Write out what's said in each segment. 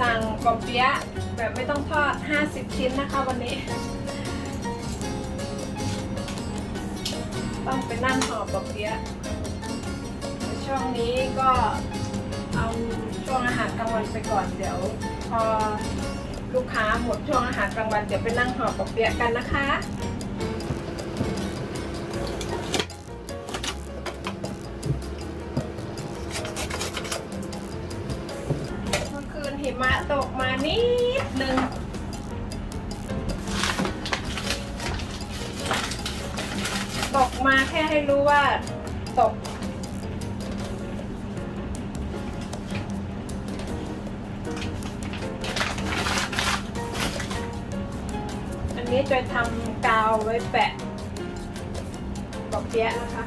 สั่งกอเปี๊ยะแบบไม่ต้องทอด 50 ชิ้นนะคะวันนี้ ต้องไปนั่งห่อกอเปี๊ยะช่วงนี้ก็เอาช่วงอาหารกลางวันไปก่อนเดี๋ยว พอลูกค้าหมดช่วงอาหารกลางวันเดี๋ยวไปนั่งห่อกอเปี๊ยะกันนะคะ นิดนึงตกมาแค่ให้รู้ว่าตก อันนี้จะทำกาวไว้แปะบอกเปี๊ยะนะคะ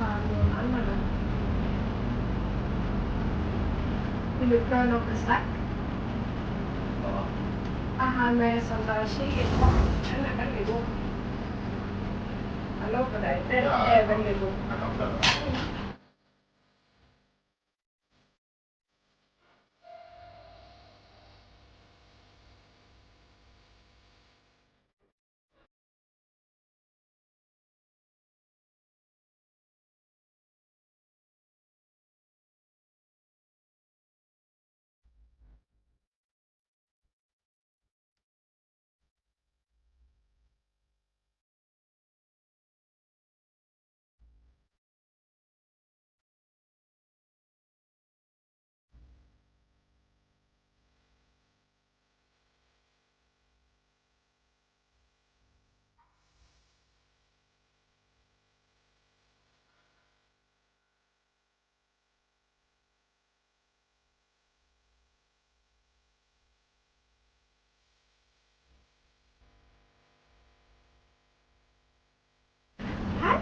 fahren wie im anderen. Will du hören, ob es sagt? har med sånn der skikkelig veldig god. Han lå på deg. Den er veldig god.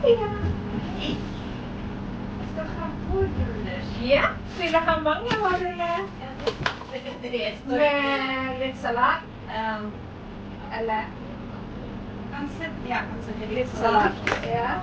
Ik heb een idee. We gaan. Ja? Bangen worden? Ja, dit salade. Ehm, Alla. Kan ze? Ja, kan ze. dit salade. Ja.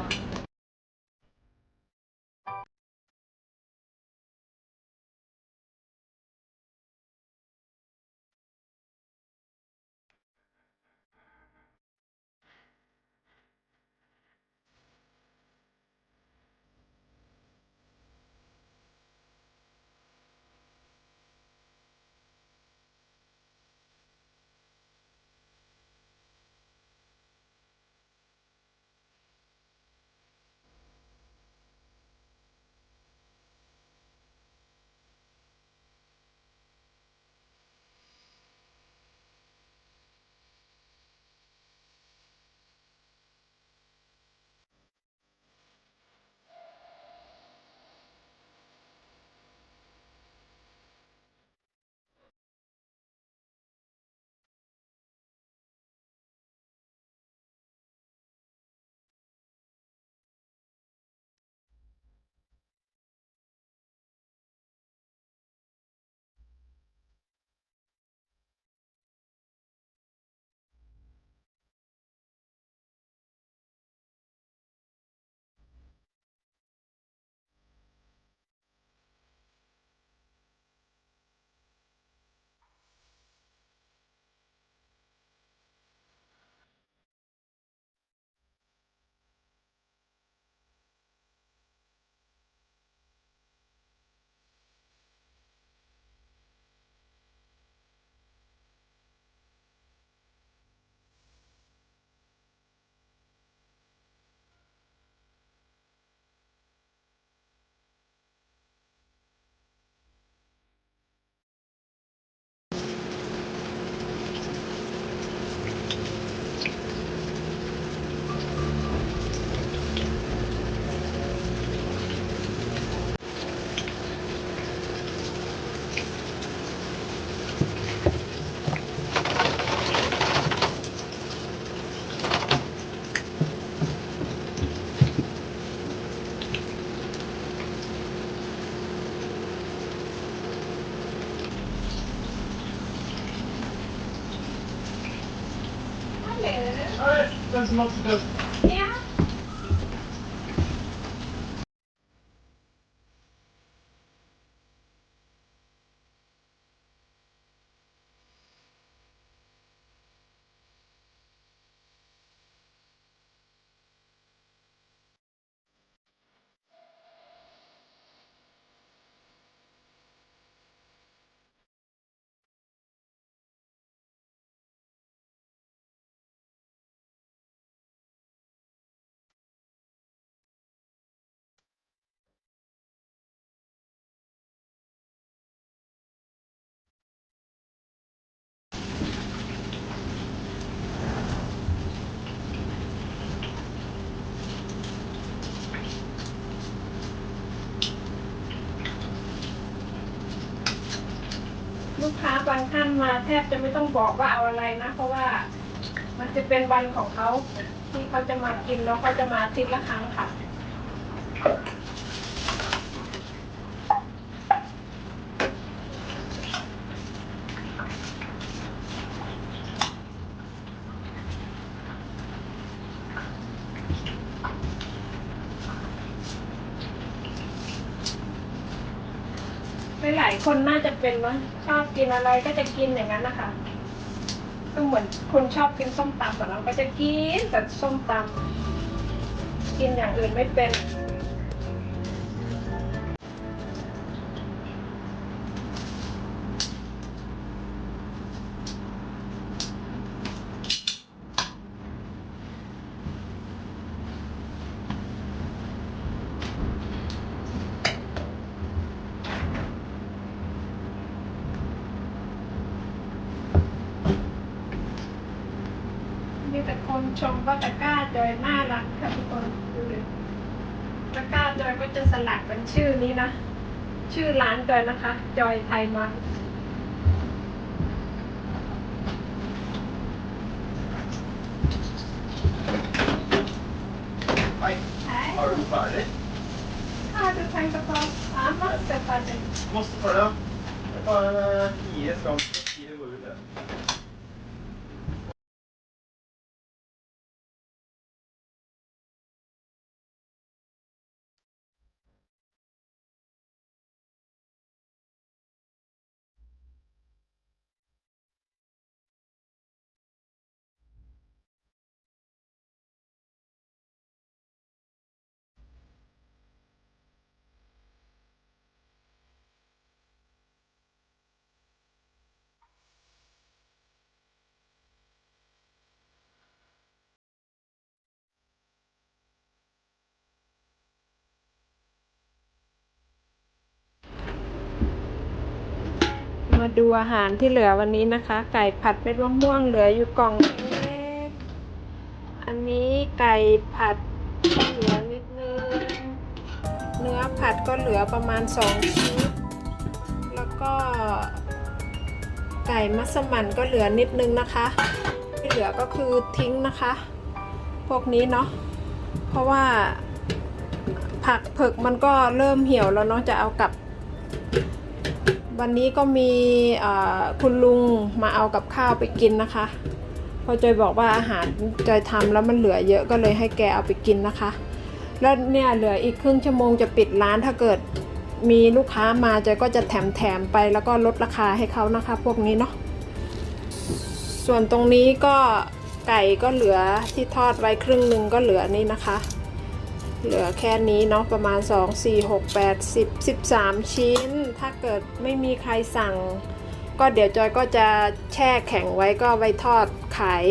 lots of ลูกค้าบางท่านมาแทบจะไม่ต้องบอกว่าเอาอะไรนะ เพราะว่ามันจะเป็นวันของเขาที่เขาจะมากินแล้วเขาจะมาทิศละครั้งค่ะ หลายคนน่าจะเป็นว่าชอบกินอะไรก็จะกินอย่างนั้นนะคะก็เหมือนคนชอบกินส้มตำแต่เราก็จะกินแต่ส้มตำกินอย่างอื่นไม่เป็น ชมว่าตะกร้าจอยน่ารักค่ะทุกคนดูเลยตะกร้าจอยก็จะสลักเป็นชื่อนี้นะ ชื่อร้านจอยนะคะ จอยไทยมัน Hej, har du färdigt? ข้าจะแทงกระเป๋าสามารถจะไปเป็น Måste ta det. Det มาดูอาหารที่เหลือวันนี้นะคะ ไก่ผัดเม็ดมะม่วงเหลืออยู่กล่องเล็กอันนี้ไก่ผัดเหลือนิดนึง เนื้อผัดก็เหลือประมาณสองชิ้นแล้วก็ ไก่มัสมั่นก็เหลือนิดนึงนะคะ ที่เหลือก็คือทิ้งนะคะ พวกนี้เนาะเพราะว่าผักเผือกมันก็เริ่มเหี่ยวแล้วเนาะจะเอากลับ วันนี้ก็มีคุณลุงมาเอากับข้าวไปกินนะคะพอจอยบอกว่าอาหารจอยทำแล้วมันเหลือเยอะก็เลยให้แกเอาไปกินนะคะ แล้วเนี่ยเหลืออีกครึ่งชั่วโมงจะปิดร้านถ้าเกิดมีลูกค้ามาจอยก็จะแถมแถมๆไปแล้วก็ลดราคาให้เขานะคะ พวกนี้เนาะส่วนตรงนี้ก็ไก่ก็เหลือที่ทอดไว้ครึ่งหนึ่งก็เหลือนี่นะคะ เหลือแค่นี้เนาะประมาณ 2 4 6 8 10 13 ชิ้น ถ้าเกิดไม่มีใครสั่ง ก็เดี๋ยวจอยก็จะแช่แข็งไว้ก็ไว้ทอดขาย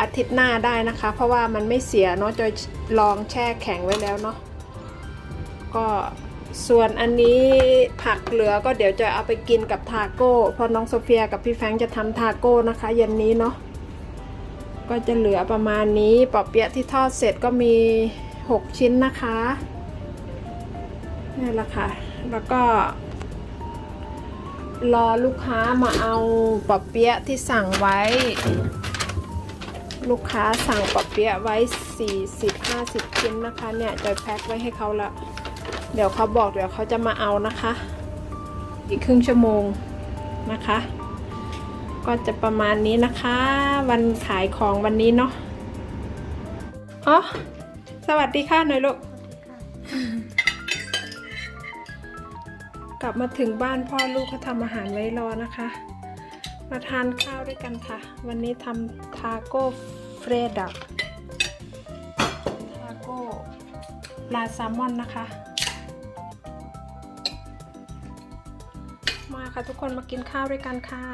อาทิตย์หน้าได้นะคะ เพราะว่ามันไม่เสียเนาะจอยลองแช่แข็งไว้แล้วเนาะก็ส่วนอันนี้ผักเหลือก็เดี๋ยวจะเอาไปกินกับทาโก้เพราะน้องโซเฟียกับพี่แฟงจะทำทาโก้นะคะเย็นนี้เนาะก็จะเหลือประมาณนี้ปอเปี๊ยะที่ทอดเสร็จก็มี 6 ชิ้นนะคะนี่แหละค่ะ แล้วก็ รอลูกค้ามาเอาปอเปี๊ยะที่สั่งไว้ ลูกค้าสั่งปอเปี๊ยะไว้ 40-50 ชิ้นนะคะ เนี่ยจอยแพ็คไว้ให้เขาแล้วเดี๋ยวเขาบอกเดี๋ยวเขาจะมาเอานะคะ อีกครึ่งชั่วโมงนะคะ ก็จะประมาณนี้นะคะ วันขายของวันนี้เนาะอ๋อ สวัสดีค่ะหน่อยลูก กลับมาถึงบ้านพ่อลูกเขาทำอาหารไว้รอนะคะ มาทานข้าวด้วยกันค่ะ วันนี้ทำทาโก้เฟรดักทาโก้ปลาแซลมอนนะคะ มาค่ะทุกคนมากินข้าวด้วยกันค่ะ